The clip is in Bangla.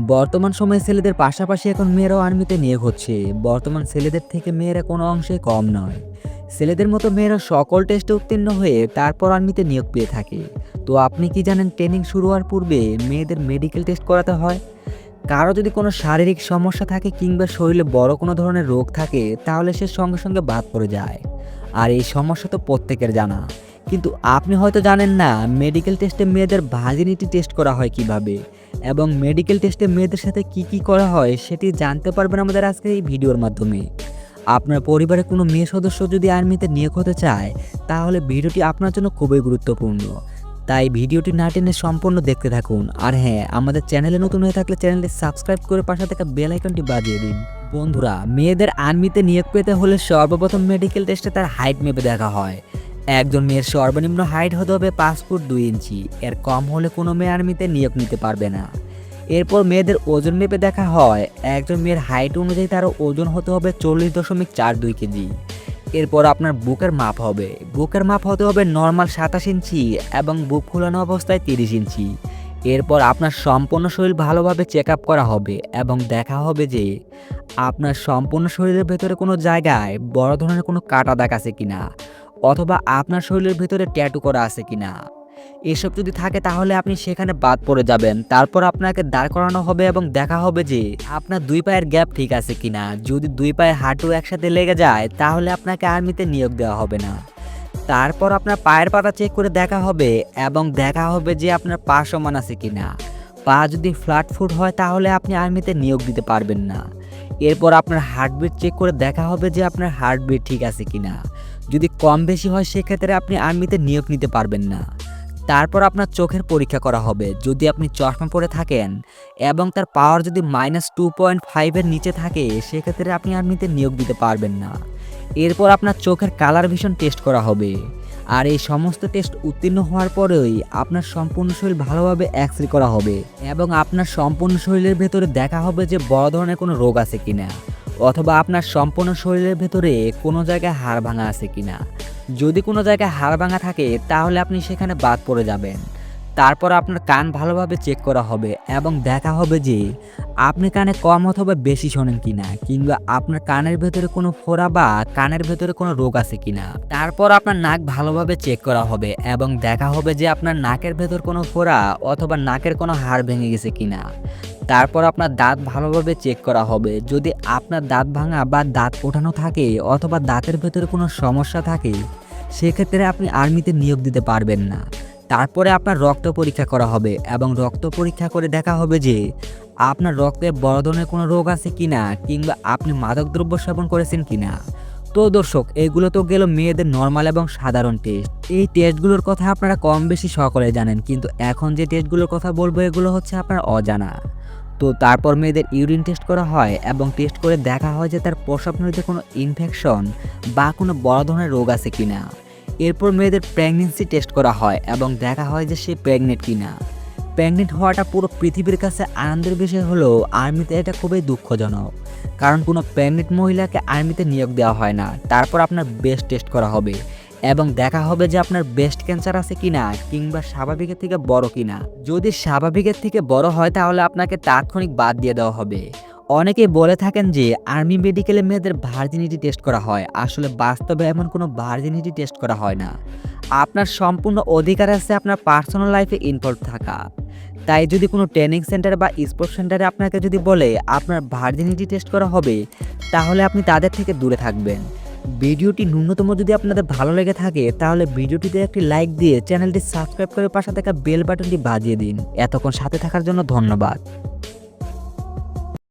বর্তমান সময়ে ছেলেদের পাশাপাশি এখন মেয়েরাও আর্মিতে নিয়োগ হচ্ছে। বর্তমান ছেলেদের থেকে মেয়েরা কোনো অংশে কম নয়। ছেলেদের মতো মেয়েরা সকল টেস্টে উত্তীর্ণ হয়ে তারপর আর্মিতে নিয়োগ পেয়ে থাকে। তো আপনি কি জানেন ট্রেনিং শুরু হওয়ার পূর্বে মেয়েদের মেডিকেল টেস্ট করাতে হয়? কারও যদি কোনো শারীরিক সমস্যা থাকে কিংবা শরীরে বড় কোনো ধরনের রোগ থাকে, তাহলে সে সঙ্গে সঙ্গে বাদ পড়ে যায়। আর এই সমস্যা তো প্রত্যেকের জানা। কিন্তু আপনি হয়তো জানেন না, মেডিকেল টেস্টে মেয়েদের ভার্জিনিটি টেস্ট করা হয় কীভাবে? এবং মেডিকেল টেস্টে মেয়েদের সাথে কি কি করা হয় সেটি জানতে পারবেন আমাদের আজকের এই ভিডিওর মাধ্যমে। আপনার পরিবারে কোনো মেয়ে সদস্য যদি আর্মিতে নিয়োগ হতে চায়, তাহলে ভিডিওটি আপনার জন্য খুবই গুরুত্বপূর্ণ। তাই ভিডিওটি না টেনে সম্পূর্ণ দেখতে থাকুন। আর হ্যাঁ আমাদের চ্যানেলে নতুন হয়ে থাকলে চ্যানেলটি সাবস্ক্রাইব করে পাশে থাকা বেল আইকনটি বাজিয়ে দিন। বন্ধুরা, মেয়েদের আর্মিতে নিয়োগ পেতে হলে সর্বপ্রথম মেডিকেল টেস্টে তার হাইট মেপে দেখা হয়। একজন মেয়ের সর্বনিম্ন হাইট হতে হবে পাঁচ ফুট দুই ইঞ্চি। এর কম হলে কোনো মেয়ে আর্মিতে নিয়োগ নিতে পারবে না। এরপর মেয়েদের ওজন মেপে দেখা হয়, একজন মেয়ের হাইট অনুযায়ী তার ওজন হতে হবে চল্লিশ দশমিক চার দুই কেজি। এরপর আপনার বুকের মাপ হবে। বুকের মাপ হতে হবে নর্মাল সাতাশ ইঞ্চি এবং বুক ফুলানো অবস্থায় তিরিশ ইঞ্চি। এরপর আপনার সম্পূর্ণ শরীর ভালোভাবে চেক আপ করা হবে এবং দেখা হবে যে আপনার সম্পূর্ণ শরীরের ভেতরে কোনো জায়গায় বড় ধরনের কোনো কাটা দাগ আছে কিনা। অথবা আপনার শরীরের ভিতরে ট্যাটু করা আছে কিনা? এসব যদি থাকে তাহলে আপনি সেখানে বাদ পড়ে যাবেন। তারপর আপনাকে দাঁড় করানো হবে এবং দেখা হবে যে আপনার দুই পায়ের গ্যাপ ঠিক আছে কিনা। যদি দুই পায়ের হাঁটু একসাথে লেগে যায়, তাহলে আপনাকে আর্মিতে নিয়োগ দেওয়া হবে না। তারপর আপনার পায়ের পাতা চেক করে দেখা হবে এবং দেখা হবে যে আপনার পা সমান আছে কিনা। পা যদি ফ্ল্যাট ফুট হয়, তাহলে আপনি আর্মিতে নিয়োগ দিতে পারবেন না। এরপর আপনার হার্টবিট চেক করে দেখা হবে যে আপনার হার্টবিট ঠিক আছে কিনা। যদি কম বেশি হয়, সেক্ষেত্রে আপনি আর্মিতে নিয়োগ নিতে পারবেন না। তারপর আপনার চোখের পরীক্ষা করা হবে। যদি আপনি চশমা পরে থাকেন এবং তার পাওয়ার যদি মাইনাস টু পয়েন্ট ফাইভের নিচে থাকে, সেক্ষেত্রে আপনি আর্মিতে নিয়োগ দিতে পারবেন না। এরপর আপনার চোখের কালার ভিশন টেস্ট করা হবে। আর এই সমস্ত টেস্ট উত্তীর্ণ হওয়ার পরেই আপনার সম্পূর্ণ শরীর ভালোভাবে এক্স করা হবে এবং আপনার সম্পূর্ণ শরীরের ভেতরে দেখা হবে যে বড় ধরনের কোনো রোগ আছে কিনা। অথবা আপনার সম্পূর্ণ শরীরের ভেতরে কোনো জায়গায় হাড় ভাঙা আছে কিনা? যদি কোনো জায়গায় হাড় ভাঙা থাকে, তাহলে আপনি সেখানে বাদ পড়ে যাবেন। তারপর আপনার কান ভালোভাবে চেক করা হবে এবং দেখা হবে যে আপনি কানে কম অথবা বেশি শোনেন কিনা, কিংবা আপনার কানের ভেতরে কোনো ফোড়া বা কানের ভেতরে কোনো রোগ আছে কিনা। তারপর আপনার নাক ভালোভাবে চেক করা হবে এবং দেখা হবে যে আপনার নাকের ভেতর কোনো ফোড়া অথবা নাকের কোনো হাড় ভেঙে গেছে কিনা। তারপর আপনার দাঁত ভালোভাবে চেক করা হবে। যদি আপনার দাঁত ভাঙা বা দাঁত ওঠানো থাকে অথবা দাঁতের ভেতরে কোনো সমস্যা থাকে, সেক্ষেত্রে আপনি আর্মিতে নিয়োগ দিতে পারবেন না। তারপরে আপনার রক্ত পরীক্ষা করা হবে এবং রক্ত পরীক্ষা করে দেখা হবে যে আপনার রক্তে বড় ধরনের কোনো রোগ আছে কি না কিংবা আপনি মাদকদ্রব্য সেবন করেছেন কি না তো দর্শক, এগুলো তো গেল মেয়েদের নর্মাল এবং সাধারণ টেস্ট এই টেস্টগুলোর কথা আপনারা কম বেশি সকলে জানেন, কিন্তু এখন যে টেস্টগুলোর কথা বলব, এগুলো হচ্ছে আপনার অজানা। তো তারপর মেয়েদের ইউরিন টেস্ট করা হয় এবং টেস্ট করে দেখা হয় যে তার প্রস্রাব নদীতে কোনো ইনফেকশন বা কোনো বড় ধরনের রোগ আছে কিনা। এরপর মেয়েদের প্রেগনেন্সি টেস্ট করা হয় এবং দেখা হয় যে সে প্রেগনেন্ট কিনা। প্রেগনেন্ট হওয়াটা পুরো পৃথিবীর কাছে আনন্দের বিষয় হলেও আর্মিতে এটা খুবই দুঃখজনক। কারণ কোনো প্রেগনেন্ট মহিলাকে আর্মিতে নিয়োগ দেওয়া হয় না। তারপর আপনার বেস্ট টেস্ট করা হবে এবং দেখা হবে যে আপনার বেস্ট ক্যান্সার আছে কিনা কিংবা স্বাভাবিকের থেকে বড় কিনা। যদি স্বাভাবিকের থেকে বড় হয় তাহলে আপনাকে তাৎক্ষণিক বাদ দিয়ে দেওয়া হবে। অনেকেই বলে থাকেন যে আর্মি মেডিকেলে মেয়েদের ভার্জিনিটি টেস্ট করা হয়। আসলে বাস্তবে এমন কোনো ভার্জিনিটি টেস্ট করা হয় না। আপনার সম্পূর্ণ অধিকার আছে আপনার পার্সোনাল লাইফে ইনভলভ থাকা। তাই যদি কোনো ট্রেনিং সেন্টার বা স্পোর্টস সেন্টারে আপনাকে যদি বলে আপনার ভার্জিনিটি টেস্ট করা হবে, তাহলে আপনি তাদের থেকে দূরে থাকবেন। ভিডিওটি ন্যূনতম যদি আপনাদের ভালো লেগে থাকে, তাহলে ভিডিওটিতে একটি লাইক দিয়ে চ্যানেলটি সাবস্ক্রাইব করে পাশে থাকা বেল বাটনটি বাজিয়ে দিন। এতক্ষণ সাথে থাকার জন্য ধন্যবাদ।